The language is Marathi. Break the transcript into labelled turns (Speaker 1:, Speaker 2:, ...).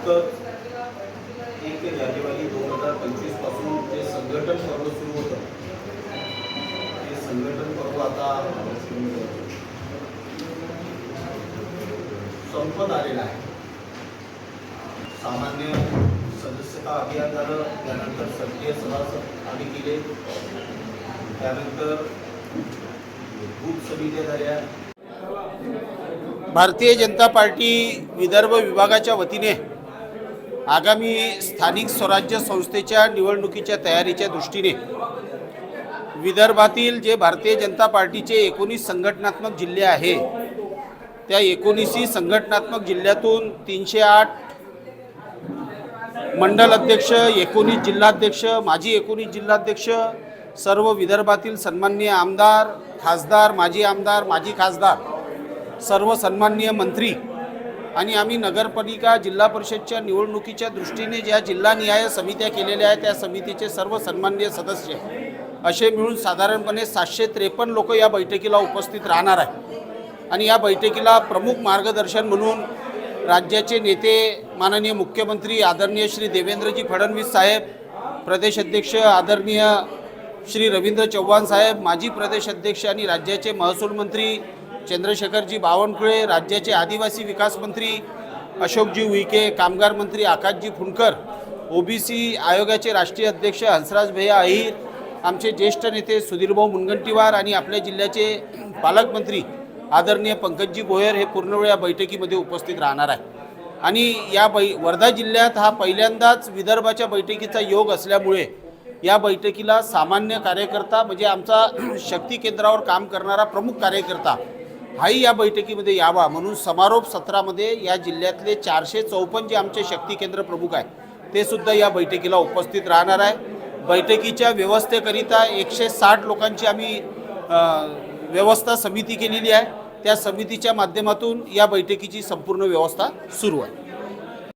Speaker 1: नुकतंच एक जानेवारी दोन हजार पंचवीसपासून जे संघटन पर्व सुरू होतं ते संघटन पर्व आता संपत आलेलं आहे. सामान्य सदस्यता अभियान झालं त्यानंतर सक्रिय सभासद आम्ही केले. त्यानंतर बूथ समित्या झाल्या. भारतीय जनता पार्टी विदर्भ विभागाच्या वतीने आगामी स्थानिक स्वराज्य संस्थेच्या निवडणुकीच्या तयारीच्या दृष्टीने विदर्भातील जे भारतीय जनता पार्टीचे एकोणीस संघटनात्मक जिल्हे आहे त्या एकोणीसही संघटनात्मक जिल्ह्यातून तीनशे आठ मंडल अध्यक्ष एकोणीस जिल्हाध्यक्ष माजी एकोणीस जिल्हाध्यक्ष सर्व विदर्भातील सन्माननीय आमदार खासदार माजी आमदार माजी खासदार सर्व सन्माननीय मंत्री आणि आम्ही नगरपालिका जिल्हा परिषदच्या निवडणुकीच्या दृष्टीने ज्या जिल्हानिहाय समित्या केलेल्या आहेत त्या समितीचे सर्व सन्माननीय सदस्य असे मिळून साधारणपणे सातशे त्रेपन्न लोक या बैठकीला उपस्थित राहणार आहे आणि या बैठकीला प्रमुख मार्गदर्शन म्हणून राज्याचे नेते माननीय मुख्यमंत्री आदरणीय श्री देवेंद्रजी फडणवीस साहेब प्रदेश अध्यक्ष आदरणीय श्री रवींद्र चव्हाण साहेब माजी प्रदेश अध्यक्ष आणि राज्याचे महसूल मंत्री चंद्रशेखरजी बावनकुळे राज्याचे आदिवासी विकास मंत्री अशोकजी उईके कामगार मंत्री आकाशजी फुंडकर ओबीसी आयोगाचे राष्ट्रीय अध्यक्ष हंसराज भैया अहिर आमचे ज्येष्ठ नेते सुधीरभाऊ मुनगंटीवार आणि आपल्या जिल्ह्याचे पालकमंत्री आदरणीय पंकजजी भोयर हे पूर्ण वेळ या बैठकीमध्ये उपस्थित राहणार आहे आणि या बै वर्धा जिल्ह्यात हा पहिल्यांदाच विदर्भाच्या बैठकीचा योग असल्यामुळे या बैठकीला सामान्य कार्यकर्ता म्हणजे आमचा शक्ती केंद्रावर काम करणारा प्रमुख कार्यकर्ता हाही या बैठकीमध्ये यावा म्हणून समारोप सत्रामध्ये या जिल्ह्यातले चारशे चौपन्न जे आमचे शक्ती केंद्र प्रमुख आहे ते सुद्धा या बैठकीला उपस्थित राहणार आहे. बैठकीच्या व्यवस्थेकरिता एकशे साठ लोकांची आम्ही व्यवस्था समिती केलेली आहे. त्या समितीच्या माध्यमातून या बैठकीची संपूर्ण व्यवस्था सुरू आहे.